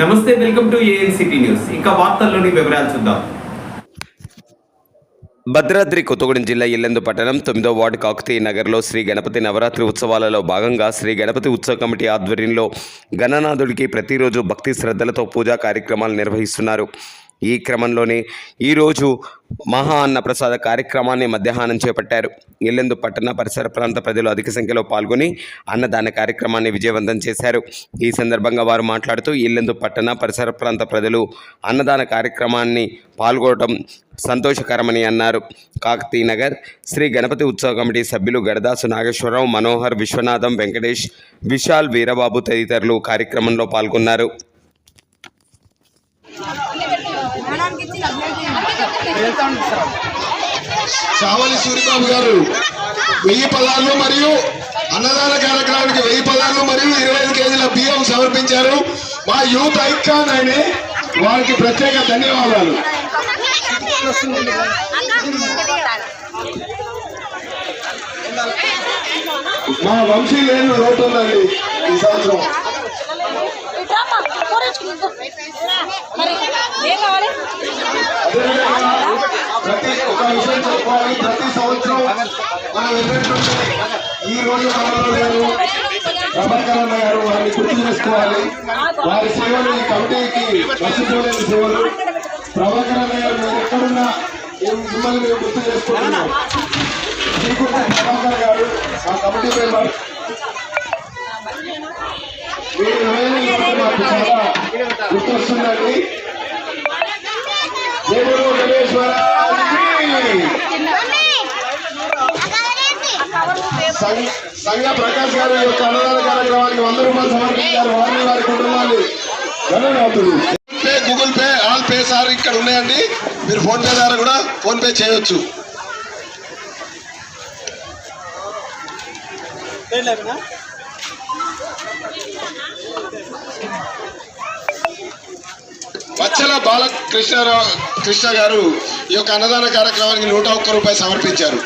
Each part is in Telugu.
నమస్తే వెల్కమ్ టు ఏఎన్సిటీ న్యూస్. ఇంకా వార్తల్లోని వివరాలు చూద్దాం. భద్రాద్రి కొత్తగూడెం జిల్లా ఇల్లెందు పట్టణం తొమ్మిదో వార్డు కాకతీయ నగర్లో శ్రీ గణపతి నవరాత్రి ఉత్సవాలలో భాగంగా శ్రీ గణపతి ఉత్సవ కమిటీ ఆధ్వర్యంలో గణనాథుడికి ప్రతిరోజు భక్తి శ్రద్ధలతో పూజా కార్యక్రమాలు నిర్వహిస్తున్నారు. ఈ క్రమంలోనే ఈరోజు మహా అన్న ప్రసాద కార్యక్రమాన్ని మధ్యాహ్నం చేపట్టారు. ఇల్లెందు పట్టణ పరిసర ప్రాంత ప్రజలు అధిక సంఖ్యలో పాల్గొని అన్నదాన కార్యక్రమాన్ని విజయవంతం చేశారు. ఈ సందర్భంగా వారు మాట్లాడుతూ ఇల్లెందు పట్టణ పరిసర ప్రాంత ప్రజలు అన్నదాన కార్యక్రమాన్ని పాల్గొనడం సంతోషకరమని అన్నారు. కాకతీ నగర్ శ్రీ గణపతి ఉత్సవ కమిటీ సభ్యులు గడదాసు నాగేశ్వరరావు మనోహర్ విశ్వనాథం వెంకటేష్ విశాల్ వీరబాబు తదితరులు కార్యక్రమంలో పాల్గొన్నారు. చావలి సూరిబాబు గారు వెయ్యి పదార్లు మరియు అన్నదాన కార్యక్రమానికి వెయ్యి పదార్లు మరియు ఇరవై ఐదు కేజీల బియ్యం సమర్పించారు. మా యూత్ ఐకాన్ ఆయన వారికి ప్రత్యేక ధన్యవాదాలు. మా వంశీ లేని ఉందండి ఈ సంవత్సరం. మరి ఏం కావాలి? అదేవిధంగా విషయం చెప్పుకోవాలి ప్రతి సంవత్సరం మనం ఎన్నట్టుంటే ఈ రోజు మనలో లేరు ప్రభాకర్ గారు వారిని గుర్తు చేసుకోవాలి వారి సేవలు ఈ కమిటీకి మర్చిపోలేని సేవలు ప్రభాకర్ గారు మీరు ఎక్కడున్నా మేము మిమ్మల్ని మేము గుర్తు చేసుకుంటున్నాం శ్రీకుర్తి ప్రభాకర్ గారు ఆ కమిటీ మెంబర్ మీరు మాకు చాలా గుర్తొస్తుందండి సంఘ ప్రకాష్ గారు యొక్క అన్నదాన కార్యక్రమానికి వంద రూపాయలు సమర్పించారు. వారిని వారి కుటుంబాన్ని ధన్యవాదాలు. Pay Google pay all pay sir ఇక్కడ ఉన్నాయండి. మీరు ఫోన్ పే ద్వారా కూడా ఫోన్ పే చేయొచ్చు. వచ్చల బాలకృష్ణరావు కృష్ణ గారు ఈ యొక్క అన్నదాన కార్యక్రమానికి నూట ఒక్క రూపాయి సమర్పించారు.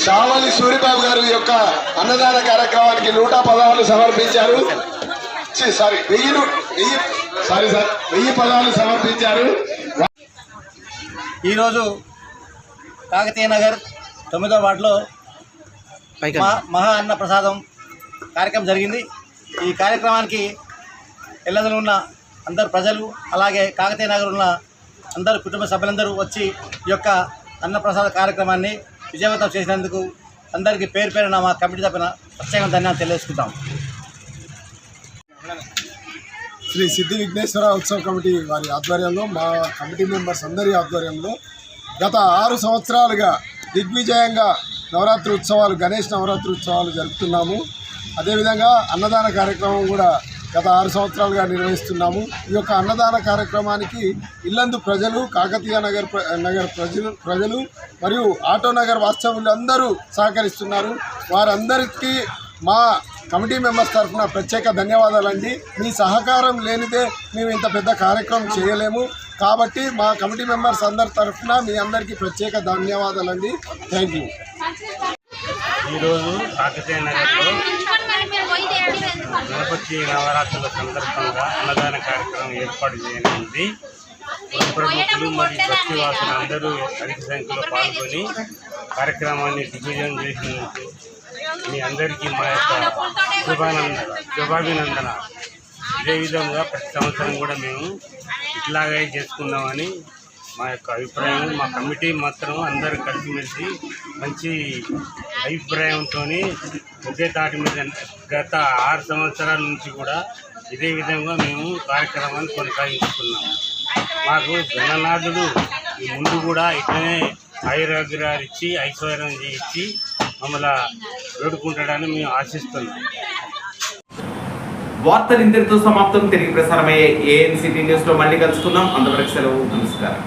చావలి సూరిబాబు గారు యొక్క అన్నదాన కార్యక్రమానికి నూట పదహారు సమర్పించారు. సారీ వెయ్యి వెయ్యి సారీ సార్ వెయ్యి పదాలు సమర్పించారు. ఈరోజు కాకతీయ నగర్ తొమ్మిదో వార్డులో మహా- మహా అన్న ప్రసాదం కార్యక్రమం జరిగింది. ఈ కార్యక్రమానికి ఎల్లదలు ఉన్న అందరు ప్రజలు అలాగే కాకతీయ నగర్ ఉన్న అందరు కుటుంబ సభ్యులందరూ వచ్చి ఈ యొక్క అన్నప్రసాద కార్యక్రమాన్ని విజయవంతం చేసినందుకు అందరికీ పేరు పేరున మా కమిటీ తరపున ప్రత్యేక ధన్యవాదాలు తెలియజేసుకుంటాం. శ్రీ సిద్ధి విఘ్నేశ్వర ఉత్సవ కమిటీ వారి ఆధ్వర్యంలో మా కమిటీ మెంబర్స్ అందరి ఆధ్వర్యంలో గత ఆరు సంవత్సరాలుగా దిగ్విజయంగా నవరాత్రి ఉత్సవాలు గణేష్ నవరాత్రి ఉత్సవాలు జరుపుతున్నాము. అదేవిధంగా అన్నదాన కార్యక్రమం కూడా గత ఆరు సంవత్సరాలుగా నిర్వహిస్తున్నాము. ఈ యొక్క అన్నదాన కార్యక్రమానికి ఇల్లందు ప్రజలు కాకతీయ నగర్ ప్ర- నగర్ ప్రజలు ప్రజలు మరియు ఆటో నగర్ వాస్తవ్యులు అందరూ సహకరిస్తున్నారు. వారందరికీ మా కమిటీ మెంబర్స్ తరఫున ప్రత్యేక ధన్యవాదాలండి. మీ సహకారం లేనిదే మేము ఇంత పెద్ద కార్యక్రమం చేయలేము. కాబట్టి మా కమిటీ మెంబర్స్ అందరి తరఫున మీ అందరికీ ప్రత్యేక ధన్యవాదాలండి. Thank you. ఈరోజు కాకతీయ నగర్లో గణపతి నవరాత్రుల సందర్భంగా అన్నదాన కార్యక్రమం ఏర్పాటు చేయనుంది. ప్రముఖులు మరియు భక్తివాసులు అందరూ అధిక సంఖ్యలో పాల్గొని కార్యక్రమాన్ని దిగ్విజయం చేసినందుకు మీ అందరికీ మా యొక్క శుభానంద శుభాభినందన. ఇదే విధంగా ప్రతి సంవత్సరం కూడా మేము ఇట్లాగే చేసుకుందామని మా యొక్క అభిప్రాయం మా కమిటీ మాత్రం అందరు కలిసిమెలిసి మంచి అభిప్రాయంతో ఒకే తాటి మీద గత ఆరు సంవత్సరాల నుంచి కూడా ఇదే విధంగా మేము కార్యక్రమాన్ని కొనసాగిస్తున్నాము మాకు గణనాథుడు ముందు కూడా ఇట్లనే ఆయురాగ్రహాలు ఇచ్చి ఐశ్వర్యం ఇచ్చి మమ్మల్ని వేడుకుంటాడని మేము ఆశిస్తున్నాం. వార్తలు ఇంతటితో సమాప్తం. తిరిగి ప్రసారమయ్యే ఏఎన్సిటీ న్యూస్లో మళ్ళీ కలుసుకుందాం. అంతవరకు సెలవు. నమస్కారం.